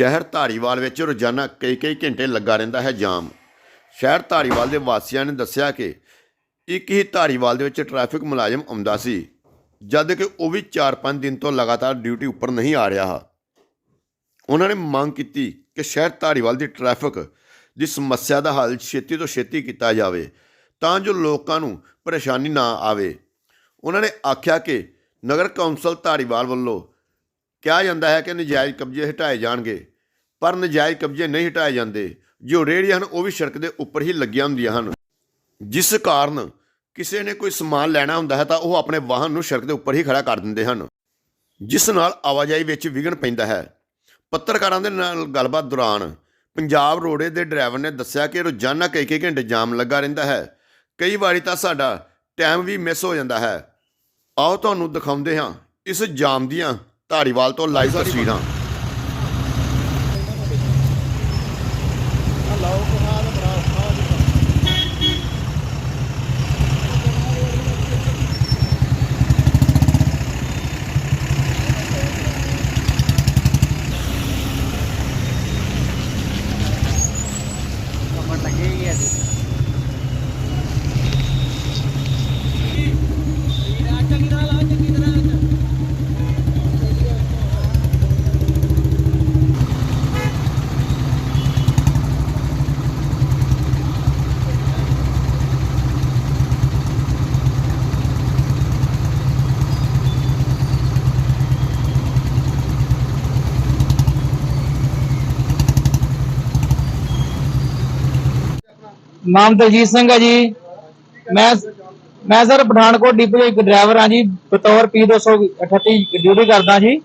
ਸ਼ਹਿਰ ਧਾਰੀਵਾਲ ਵਿੱਚ ਰੋਜ਼ਾਨਾ ਕਈ ਕਈ ਘੰਟੇ ਲੱਗਾ ਰਹਿੰਦਾ ਹੈ ਜਾਮ। ਸ਼ਹਿਰ ਧਾਰੀਵਾਲ ਦੇ ਵਾਸੀਆਂ ਨੇ ਦੱਸਿਆ ਕਿ ਇੱਕ ਹੀ ਧਾਰੀਵਾਲ ਦੇ ਵਿੱਚ ਟ੍ਰੈਫਿਕ ਮੁਲਾਜ਼ਮ ਆਉਂਦਾ ਸੀ, ਜਦ ਕਿ ਉਹ ਵੀ 4-5 ਦਿਨ ਤੋਂ ਲਗਾਤਾਰ ਡਿਊਟੀ ਉੱਪਰ ਨਹੀਂ ਆ ਰਿਹਾ। ਉਹਨਾਂ ਨੇ ਮੰਗ ਕੀਤੀ ਕਿ ਸ਼ਹਿਰ ਧਾਰੀਵਾਲ ਦੀ ਟ੍ਰੈਫਿਕ ਦੀ ਸਮੱਸਿਆ ਦਾ ਹੱਲ ਛੇਤੀ ਤੋਂ ਛੇਤੀ ਕੀਤਾ ਜਾਵੇ, ਤਾਂ ਜੋ ਲੋਕਾਂ ਨੂੰ ਪਰੇਸ਼ਾਨੀ ਨਾ ਆਵੇ। ਉਹਨਾਂ ਨੇ ਆਖਿਆ ਕਿ ਨਗਰ ਕੌਂਸਲ ਧਾਰੀਵਾਲ ਵੱਲੋਂ ਕਿਹਾ ਜਾਂਦਾ ਹੈ ਕਿ ਨਜਾਇਜ਼ ਕਬਜ਼ੇ ਹਟਾਏ ਜਾਣਗੇ। ਪਰ ਨਜਾਇਜ਼ ਕਬਜ਼ੇ ਨਹੀਂ ਹਟਾਏ ਜਾਂਦੇ। ਜੋ ਰੇਹੜੀਆਂ ਹਨ, ਉਹ ਵੀ ਸੜਕ ਦੇ ਉੱਪਰ ਹੀ ਲੱਗੀਆਂ ਹੁੰਦੀਆਂ ਹਨ। ਜਿਸ ਕਾਰਨ ਕਿਸੇ ਨੇ ਕੋਈ ਸਮਾਨ ਲੈਣਾ ਹੁੰਦਾ ਹੈ, ਤਾਂ ਉਹ ਆਪਣੇ ਵਾਹਨ ਨੂੰ ਸੜਕ ਦੇ ਉੱਪਰ ਹੀ ਖੜਾ ਕਰ ਦਿੰਦੇ ਹਨ। ਜਿਸ ਨਾਲ ਆਵਾਜਾਈ ਵਿੱਚ ਵਿਘਨ ਪੈਂਦਾ ਹੈ। ਪੱਤਰਕਾਰਾਂ ਦੇ ਨਾਲ ਗੱਲਬਾਤ ਦੌਰਾਨ ਪੰਜਾਬ ਰੋਡੇ ਦੇ ਡਰਾਈਵਰ ਨੇ ਦੱਸਿਆ ਕਿ ਰੋਜ਼ਾਨਾ ਕਈ ਕਈ ਘੰਟੇ ਜਾਮ ਲੱਗਾ ਰਹਿੰਦਾ ਹੈ। ਕਈ ਵਾਰੀ ਤਾਂ ਸਾਡਾ ਟਾਈਮ ਵੀ ਮਿਸ ਹੋ ਜਾਂਦਾ ਹੈ। ਆਓ ਤੁਹਾਨੂੰ ਦਿਖਾਉਂਦੇ ਹਾਂ। ਇਸ ਜਾਮ ਦੀਆਂ ਧਾਰੀਵਾਲ ਤੋਂ ਲਾਈਵ ਤਸਵੀਰਾਂ ਕਮਰ ਲੱਗੇ ਹੀ ਹੈ ਜੀ ਨਾਮ ਦਲਜੀਤ ਸਿੰਘ ਹੈ ਜੀ। ਮੈਂ ਮੈਂ ਸਰ ਪਠਾਨਕੋਟ ਡਿਪੂ ਦਾ ਇੱਕ ਡਰਾਈਵਰ ਹਾਂ ਜੀ, ਬਤੌਰ P238 ਡਿਊਟੀ ਕਰਦਾ ਜੀ।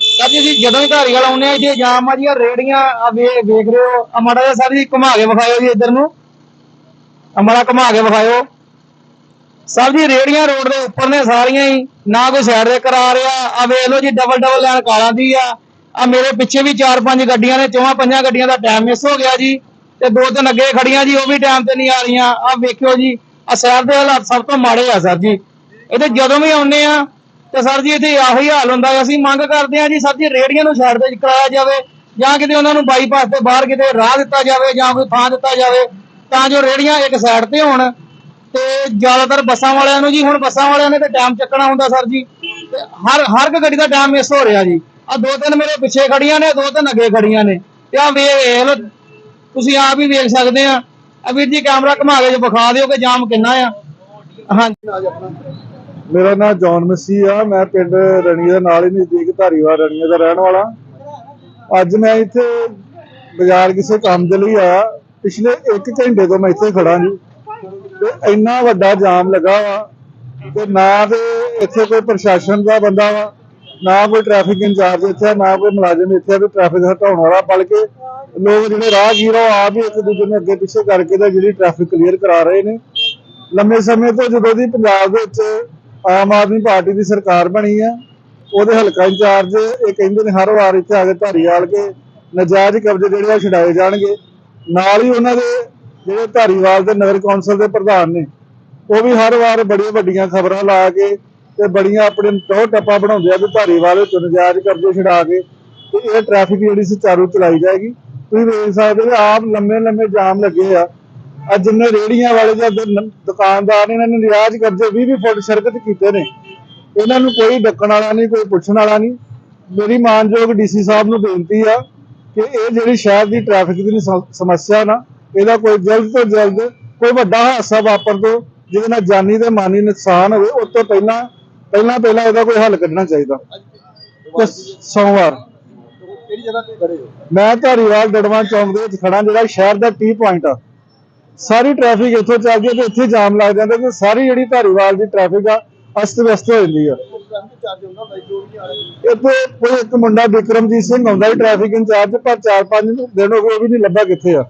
ਸਰ ਜੀ, ਅਸੀਂ ਜਦੋਂ ਹੀ ਧਾਰੀਵਾਲ ਆਉਂਦੇ ਆ ਜੀ, ਜਾਮ ਆ ਜੀ, ਆਹ ਰੇੜੀਆਂ ਆ ਵੇ, ਵੇਖ ਰਹੇ ਹੋ। ਆ ਮਾੜਾ ਜਿਹਾ ਸਰ ਜੀ, ਘੁਮਾ ਕੇ ਵਿਖਾਇਓ ਜੀ ਇੱਧਰ ਨੂੰ। ਆ ਮਾੜਾ ਘੁਮਾ ਕੇ ਵਿਖਾਇਓ। ਸਰ ਜੀ ਰੇੜੀਆਂ ਰੋਡ ਦੇ ਉੱਪਰ ਨੇ ਸਾਰੀਆਂ ਹੀ। ਨਾ ਕੋਈ ਸਾਈਡ ਤੇ ਕਰਾ ਰਿਹਾ। ਆ ਵੇਖ ਲਓ ਜੀ ਡਬਲ ਡਬਲ ਲਾਈਨ ਕਾਲਾਂ ਦੀ ਆ। ਆ ਮੇਰੇ ਪਿੱਛੇ ਵੀ ਚਾਰ ਪੰਜ ਗੱਡੀਆਂ ਨੇ ਚੌਹਾਂ ਪੰਜਾਂ ਗੱਡੀਆਂ ਦਾ ਟਾਈਮ ਮਿਸ ਹੋ ਗਿਆ ਜੀ। ਤੇ ਦੋ ਤਿੰਨ ਅੱਗੇ ਖੜੀਆਂ ਜੀ, ਉਹ ਵੀ ਟਾਈਮ ਤੇ ਨਹੀਂ ਆ ਰਹੀਆਂ। ਆ ਵੇਖਿਓ ਜੀ ਆ ਸ਼ਹਿਰ ਦੇ ਹਾਲਾਤ ਸਭ ਤੋਂ ਮਾੜੇ ਆ ਸਰ ਜੀ। ਇਹਦੇ ਜਦੋਂ ਵੀ ਆਉਂਦੇ ਆ, ਤੇ ਸਰ ਜੀ, ਇੱਥੇ ਆਹੋ ਹਾਲ ਹੁੰਦਾ ਅਸੀਂ ਮੰਗ ਕਰਦੇ ਆ ਜੀ, ਸਰ ਜੀ ਰੇੜੀਆਂ ਨੂੰ ਸਾਈਡ ਤੇ ਕਰਾਇਆ ਜਾਵੇ, ਜਾਂ ਕਿਤੇ ਉਹਨਾਂ ਨੂੰ ਬਾਈਪਾਸ ਤੇ ਬਾਹਰ ਕਿਤੇ ਰਾਹ ਦਿੱਤਾ ਜਾਵੇ, ਜਾਂ ਕੋਈ ਥਾਂ ਦਿੱਤਾ ਜਾਵੇ, ਤਾਂ ਜੋ ਰੇੜੀਆਂ ਇੱਕ ਸਾਈਡ ਤੇ ਹੋਣ। ਤੇ ਜ਼ਿਆਦਾਤਰ ਬੱਸਾਂ ਵਾਲਿਆਂ ਨੂੰ ਜੀ, ਹੁਣ ਬੱਸਾਂ ਵਾਲਿਆਂ ਨੇ ਤੇ ਟਾਈਮ ਚੱਕਣਾ ਹੁੰਦਾ ਸਰ ਜੀ। ਤੇ ਹਰ ਹਰ ਇੱਕ ਗੱਡੀ ਦਾ ਟਾਈਮ ਮਿਸ ਹੋ ਰਿਹਾ ਜੀ। ਆ ਦੋ ਤਿੰਨ ਮੇਰੇ ਪਿੱਛੇ ਖੜੀਆਂ ਨੇ, ਦੋ ਤਿੰਨ ਅੱਗੇ ਖੜੀਆਂ ਨੇ। ਤੇ ਆ ਵੇਖ ਲਓ ਤੁਸੀਂ ਆਪ ਹੀ ਵੇਖ ਸਕਦੇ ਆ। ਆ ਵੀਰ ਜੀ, ਕੈਮਰਾ ਘੁਮਾ ਕੇ ਵਿਖਾ ਦਿਓ ਕਿ ਜਾਮ ਕਿੰਨਾ ਆ। ਹਾਂਜੀ। ਮੇਰਾ ਨਾਮ ਜੌਨ ਮਸੀ ਆ। ਮੈਂ ਪਿੰਡ ਰਣੀਏ ਦੇ ਨਾਲ ਹੀ ਨਜ਼ਦੀਕ ਧਾਰੀਵਾਲ ਰਣੀਏ ਦਾ ਰਹਿਣ ਵਾਲਾ। ਅੱਜ ਮੈਂ ਇੱਥੇ ਬਾਜ਼ਾਰ ਕਿਸੇ ਕੰਮ ਦੇ ਲਈ ਆਇਆ। ਪਿਛਲੇ 1 ਘੰਟੇ ਤੋਂ ਮੈਂ ਇੱਥੇ ਖੜਾ ਜੀ। ਤੇ ਇੰਨਾ ਵੱਡਾ ਜਾਮ ਲੱਗਾ ਵਾ। ਤੇ ਨਾ ਤੇ ਇੱਥੇ ਕੋਈ ਪ੍ਰਸ਼ਾਸਨ ਦਾ ਬੰਦਾ ਵਾ। ਨਾ ਕੋਈ ਟ੍ਰੈਫਿਕ ਇੰਚਾਰਜ ਇੱਥੇ, ਨਾ ਕੋਈ ਮੁਲਾਜ਼ਮ ਇੱਥੇ, ਵੀ ਟ੍ਰੈਫਿਕ ਹਟਾਉਣ ਵਾਲਾ ਬਲਕਿ ਲੋਕ ਜਿਹੜੇ ਰਾਹਗੀਰ ਉਹ ਆਪ ਹੀ ਇੱਕ ਦੂਜੇ ਨੂੰ ਅੱਗੇ ਪਿੱਛੇ ਕਰਕੇ ਤਾਂ ਜਿਹੜੀ ਟ੍ਰੈਫਿਕ ਕਲੀਅਰ ਕਰਾ ਰਹੇ ਨੇ। ਲੰਮੇ ਸਮੇਂ ਤੋਂ ਜਦੋਂ ਦੀ ਪੰਜਾਬ ਦੇ ਵਿੱਚ ਆਮ ਆਦਮੀ ਪਾਰਟੀ ਦੀ ਸਰਕਾਰ ਬਣੀ ਆ, ਉਹਦੇ ਹਲਕਾ ਇੰਚਾਰਜ ਇਹ ਕਹਿੰਦੇ ਨੇ ਹਰ ਵਾਰ ਇੱਥੇ ਆ ਕੇ ਧਾਰੀਵਾਲ ਕੇ ਨਜਾਇਜ਼ ਕਬਜ਼ੇ ਜਿਹੜੇ ਆ ਛਡਾਏ ਜਾਣਗੇ। ਨਾਲ ਹੀ ਉਹਨਾਂ ਦੇ ਜਿਹੜੇ ਧਾਰੀਵਾਲ ਦੇ ਨਗਰ ਕੌਂਸਲ ਦੇ ਪ੍ਰਧਾਨ ਨੇ, ਉਹ ਵੀ ਹਰ ਵਾਰ ਬੜੀਆਂ ਵੱਡੀਆਂ ਖਬਰਾਂ ਲਾ ਕੇ ਤੇ ਬੜੀਆਂ ਆਪਣੇ ਟੋਹ ਟੱਪਾ ਬਣਾਉਂਦੇ ਆ ਵੀ ਧਾਰੀਵਾਲ ਵਿੱਚ ਨਜਾਇਜ਼ ਕਬਜ਼ੇ ਛਡਾ ਕੇ ਤੇ ਇਹ ਟ੍ਰੈਫਿਕ ਜਿਹੜੀ ਸੁਚਾਰੂ ਚਲਾਈ ਜਾਏਗੀ। ਤੁਸੀਂ ਵੇਖ ਸਕਦੇ ਹੋ, ਆਪ ਲੰਮੇ ਲੰਮੇ ਜਾਮ ਲੱਗੇ ਆ। ਅੱਜ ਜਿੰਨੇ ਰੇੜੀਆਂ ਵਾਲੇ ਜਾਂ ਦੁਕਾਨਦਾਰ ਨੇ, ਇਹਨਾਂ ਨੇ ਨਿਰਾਜ ਕਬਜ਼ੇ 20 20 ਫੁੱਟ ਸੜਕ ਕੀਤੇ ਨੇ। ਇਹਨਾਂ ਨੂੰ ਕੋਈ ਡੱਕਣ ਵਾਲਾ ਨਹੀਂ, ਕੋਈ ਪੁੱਛਣ ਵਾਲਾ ਨਹੀਂ। ਮੇਰੀ ਮਾਨਯੋਗ ਡੀਸੀ ਸਾਹਿਬ ਨੂੰ ਬੇਨਤੀ ਆ ਕਿ ਇਹ ਜਿਹੜੀ ਸ਼ਹਿਰ ਦੀ ਟ੍ਰੈਫਿਕ ਦੀ ਸਮੱਸਿਆ ਨਾ, ਇਹਦਾ ਕੋਈ ਜਲਦ ਤੋਂ ਜਲਦ ਕੋਈ ਵੱਡਾ ਹਾਦਸਾ ਵਾਪਰ ਦੋ, ਜਿਹਦੇ ਨਾਲ ਜਾਨੀ ਤੇ ਮਾਨੀ ਨੁਕਸਾਨ ਹੋਵੇ। ਉਸ ਤੋਂ ਪਹਿਲਾਂ ਪਹਿਲਾਂ ਪਹਿਲਾਂ ਇਹਦਾ ਕੋਈ ਹੱਲ ਕੱਢਣਾ ਚਾਹੀਦਾ। ਤੇ ਸੋਮਵਾਰ। ਕਿਹੜੀ ਜਗ੍ਹਾ ਤੇ ਖੜੇ ਹੋ ਮੈਂ ਧਾਰੀਵਾਲ ਦੜਵਾ ਚੌਂਕ ਦੇ ਵਿੱਚ ਖੜਾ ਜਿਹੜਾ ਸ਼ਹਿਰ ਦਾ ਟੀ ਪੁਆਇੰਟ ਆ। ਸਾਰੀ ਟ੍ਰੈਫਿਕ ਇੱਥੋਂ ਚੱਲਦੀ ਹੈ ਤੇ ਇੱਥੇ ਜਾਮ ਲੱਗ ਜਾਂਦਾ ਤੇ ਸਾਰੀ ਜਿਹੜੀ ਧਾਰੀਵਾਲ ਦੀ ਟ੍ਰੈਫਿਕ ਆ ਅਸਤ ਵਿਅਸਤ ਹੋ ਜਾਂਦੀ ਆ। ਇੱਥੇ ਕੋਈ ਇੱਕ ਮੁੰਡਾ ਵਿਕਰਮਜੀਤ ਸਿੰਘ ਆਉਂਦਾ ਹੀ ਟ੍ਰੈਫਿਕ ਇੰਚਾਰਜ, ਪਰ 4-5 ਦਿਨ ਹੋ ਗਏ ਉਹ ਵੀ ਨਹੀਂ ਲੱਭਾ ਕਿੱਥੇ ਆ।